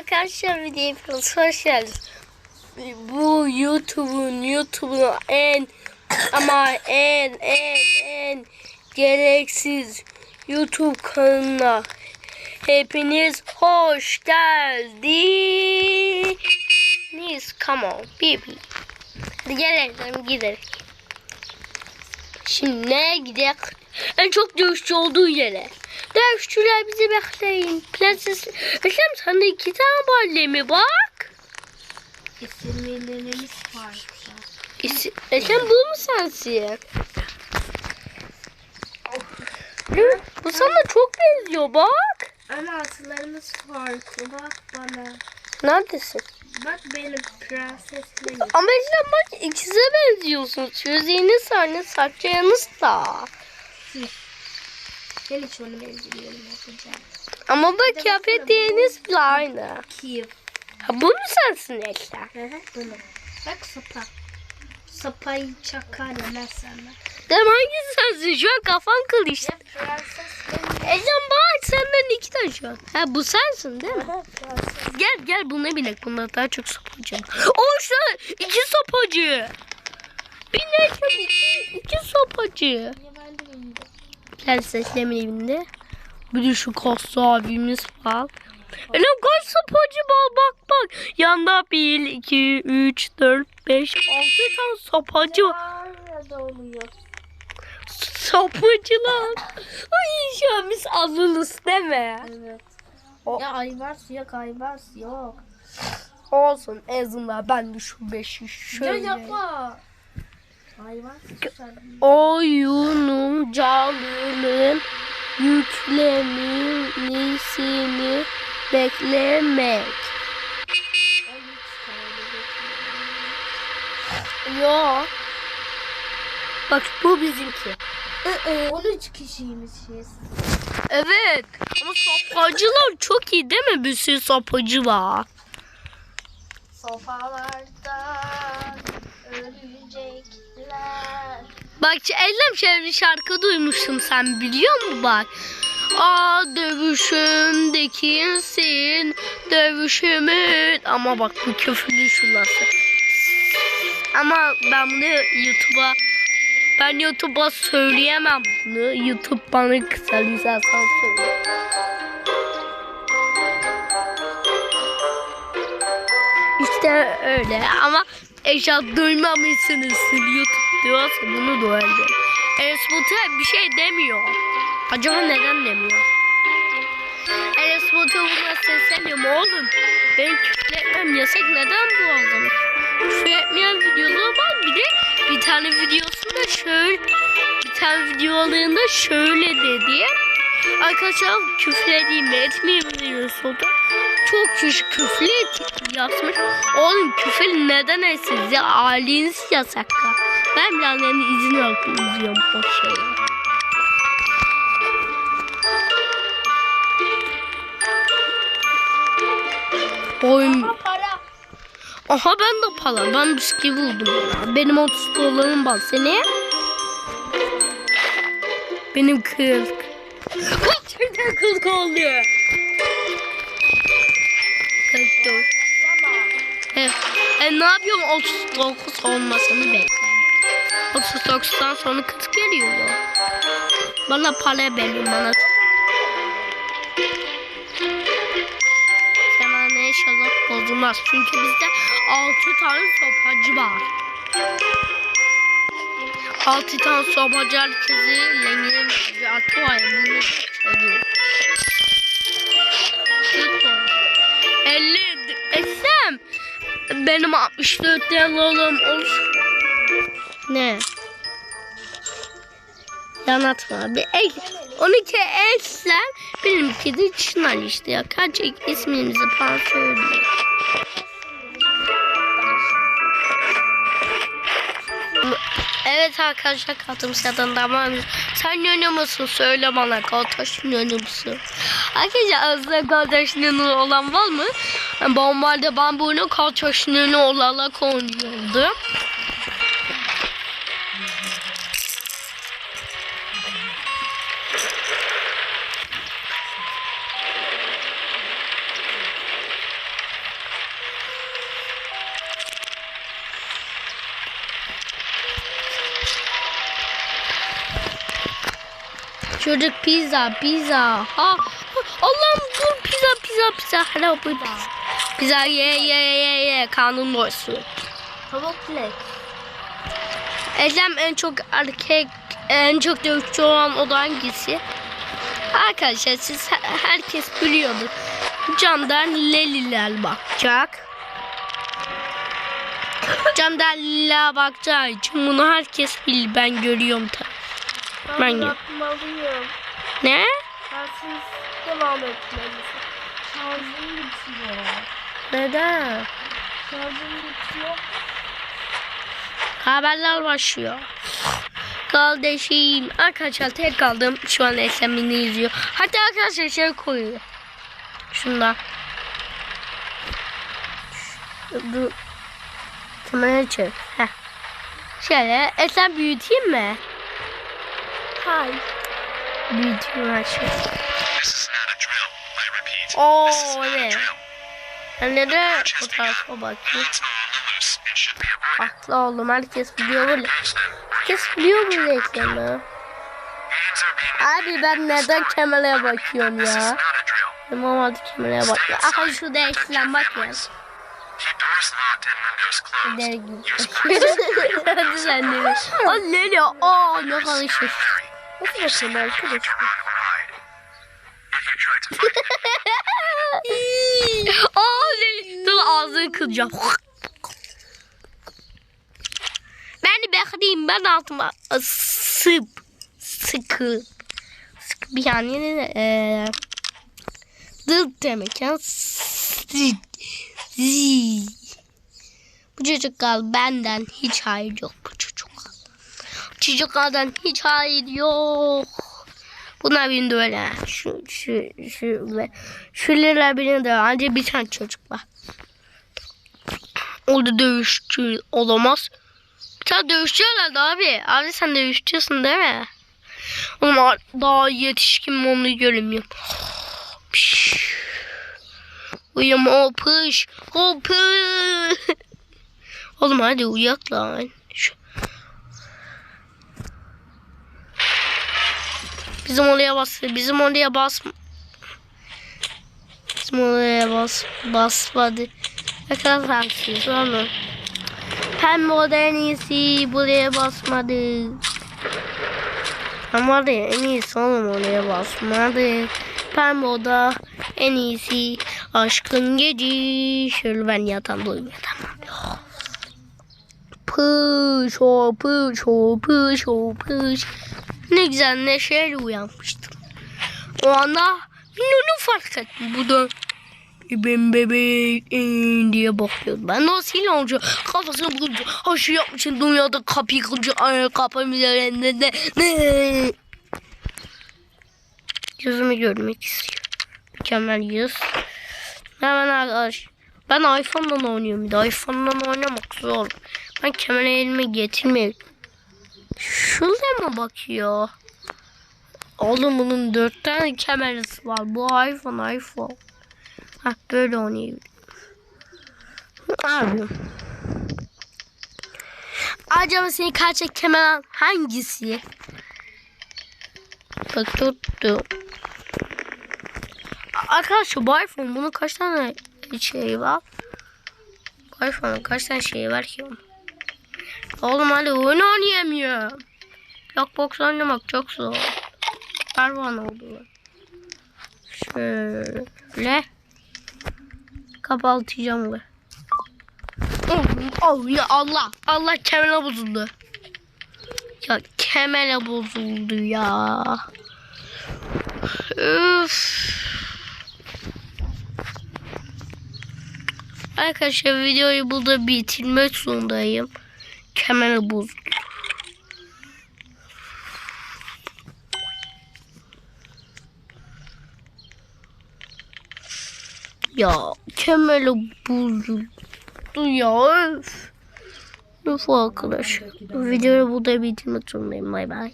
arkadaşlar hepiniz hoş geldiniz. Bu YouTube'un YouTube'un en ama en en en gereksiz YouTube kanalına hepiniz hoş geldiniz. Come on people. Hadi gelelim gidelim. Şimdi ne gidelim? En çok dövüşçü olduğu yere. Dövüşçüler bizi bekleyin. Prenses Eşem sende iki tane balle mi bak? İsimlerimiz. İsi- Eşem bu mu sensin? Hı, Bu sana çok benziyor bak. Ama atlarımız farklı. Bak bana. Neredesin? Bak benim prenseslerim. Ama Eşem bak ikize benziyorsunuz. Gözleriniz aynı saçlarınız da. Ben hiç onu benzemiyorum yapacağım. Ama bak kıyafetleriniz bile aynı. Kiev. Ha, bu mu sensin Eşem? Hı hı bunu. Bak sopa. Sopayı çakar yemezsen Dem hangisi sensin? Şu an kafan kılıçtı. Ecem bak senden iki tane şu an. Ha bu sensin değil mi? Gel gel buna binek. Bunda daha çok sapacı. O şu an iki sapacı. Binek iki, iki sapacı. Ya ben de bildim. Prenseslemin evinde. Bir de şu kaslı abimiz var. Elim kaç sapacı var bak bak. Yanda bir, iki, üç, dört, beş, altı tane sapacı var. Sapıcılar. Ay an biz azılız değil mi? Evet. O- Ya Aybars yok Aybars yok. Olsun en azından ben de şu beşi Ya şöyle. yapma. Oyunun canlının yüklemesini beklemek. Yo. Bak bu bizimki. 13 kişiymişiz. Evet. Ama sapacılar çok iyi değil mi? Bir sürü sapacı var. Sofalardan ölecekler. Bak Ellem bir şarkı duymuştum sen biliyor musun bak? Aa dövüşümde kimsin? Dövüşümün. Ama bak bu küfürlü şurası. Ama ben bunu YouTube'a ben YouTube'a söyleyemem bunu. YouTube bana kısar izlersen söyle. İşte öyle ama eşat duymamışsınız YouTube diyorsa bunu duyacak. Enes Batur bir şey demiyor. Acaba neden demiyor? Enes Batur buna sesleniyorum oğlum. Ben küfür etmem yasak neden bu adam? Küfür etmeyen videoları var bir de bir tane videosunda şöyle bir tane videolarında şöyle dedi. Arkadaşlar küfür edeyim mi etmeyeyim da. Çok kişi küfür yazmış. Oğlum küfür neden etsiz ya? Aileniz yasak. Ben birazdan izin alıp izliyorum o şeyi. Oyun. Aha ben de para. Ben bisküvi buldum. ya. Benim 30 dolarım var. Seni? Benim 40. Gerçekten 40 oldu. 44. Evet. E, ne yapıyorum 39 olmasını beklerim. 39'dan sonra 40 geliyor ya. Bana para verin bana. Sana ne inşallah bozulmaz. Çünkü bizde 6 tane sopacı var. 6 tane sopacı herkesi lengin bir atı var. Bunu çalıyor. 50 Esem benim 64 tane oğlum olsun. Ne? Yanatma. Bir el, 12 elsem benimki de Çınar işte ya. Kaç isminizi falan söyleyin. Evet arkadaşlar kaldım zaten tamam. Sen yönü musun? Söyle bana kardeşim yönü musun? Arkadaşlar aslında kardeşin yönü olan var mı? Bombarda ben bunu kardeşin yönü olarak oynuyordum. Çocuk pizza pizza. Ha, Allah'ım dur pizza pizza pizza. Bu pizza. Pizza ye ye ye ye. Kanun doysun. Tavuk ne? Ecem en çok erkek en çok dövüşçü olan o da hangisi? Arkadaşlar siz he- herkes biliyordur. Candan Leliler bakacak. Candan Lila bakacağı için bunu herkes bil ben görüyorum tabii. Ben gö- yapmalıyım. Ne? Sensiz devam etmelisin. Şarjım bitiyor. Neden? Şarjım bitiyor. Haberler başlıyor. Kardeşim. Arkadaşlar tek kaldım. Şu an Esem'ini izliyor. Hatta arkadaşlar şey koyuyor. Şundan. Dur. Kamerayı çek. Heh. Şöyle Esem büyüteyim mi? Drill. I repeat. Oo evet. Ben de o tarafa bakayım. Hands are on the loose and should be avoided. Aklı oğlum herkes biliyor böyle. Herkes biliyor bu reklamı. Abi ben neden kameraya bakıyorum ya? Tamam hadi kameraya bak. Aha şurada ekran bak ya. Keep doors locked and windows closed. Der gibi. hadi sen de. Aa Leli. Aa ne kadar şey. Nasıl yapayım arkadaş? To run or hide. If you try to fight, Aa Leli. Dur ağzını kıracağım. Ben de bekleyeyim. Ben altıma sıp. Sıkı. Sıkı bir yani eee dırt demek ya. Bu çocuklar benden hiç hayır yok bu. Çocuklardan hiç hayır yok. Bunlar benim de öyle. Şu, şu, şu şuralar benim de ancak bir tane çocuk var. Orada dövüşçü olamaz. Bir tane dövüşçü herhalde abi. Abi sen dövüşçüsün değil mi? Ama daha yetişkin onu göremiyorum. Uyum hopış. Hopış. Oğlum hadi uyak lan. Şu- Bizim oraya bas. Bizim oraya bas. Bizim oraya bas. Basmadı. Ne kadar haksız oğlum. Pembe oda en iyisi. Buraya basmadı. Ama oraya en iyisi oğlum oraya basmadı. Pembe oda en iyisi. Aşkın geci. Şöyle ben yatağımda uyumaya tamam. Pış o pış o pış o pış. Ne güzel neşeyle uyanmıştım. O anda bunu fark ettim. Bu da ben bebek diye bakıyordu. Ben de o kafasını bulunca haşı yapmışım dünyada kapıyı kılınca kapım üzerinde de ne? Yüzümü görmek istiyor. Mükemmel yüz. Hemen arkadaş. Ben iPhone'dan oynuyorum bir de. iPhone'dan oynamak zor. Ben kamerayı elime getirmiyorum. Şuraya mı bakıyor? Oğlum bunun dört tane kamerası var. Bu iPhone iPhone. Hah böyle oynayayım. Yapıyorum? Acaba senin gerçek kameran hangisi? Bak tuttu. Arkadaşlar bu iPhone bunun kaç tane şey var? Bu iPhone'un kaç tane şeyi var ki? Oğlum hadi oyun oynayamıyorum. Blockbox oynamak çok zor. Pervan oldu. Şöyle. Kapatacağım bu. Oh, ya Allah. Allah kamera bozuldu. Ya kamera bozuldu ya. Üf. Arkadaşlar videoyu burada bitirmek zorundayım. Kamera bozuldu. Ya kamera bozuldu ya. Öf. Öf arkadaşlar. Videoyu burada bitirmek zorundayım. Bay bay.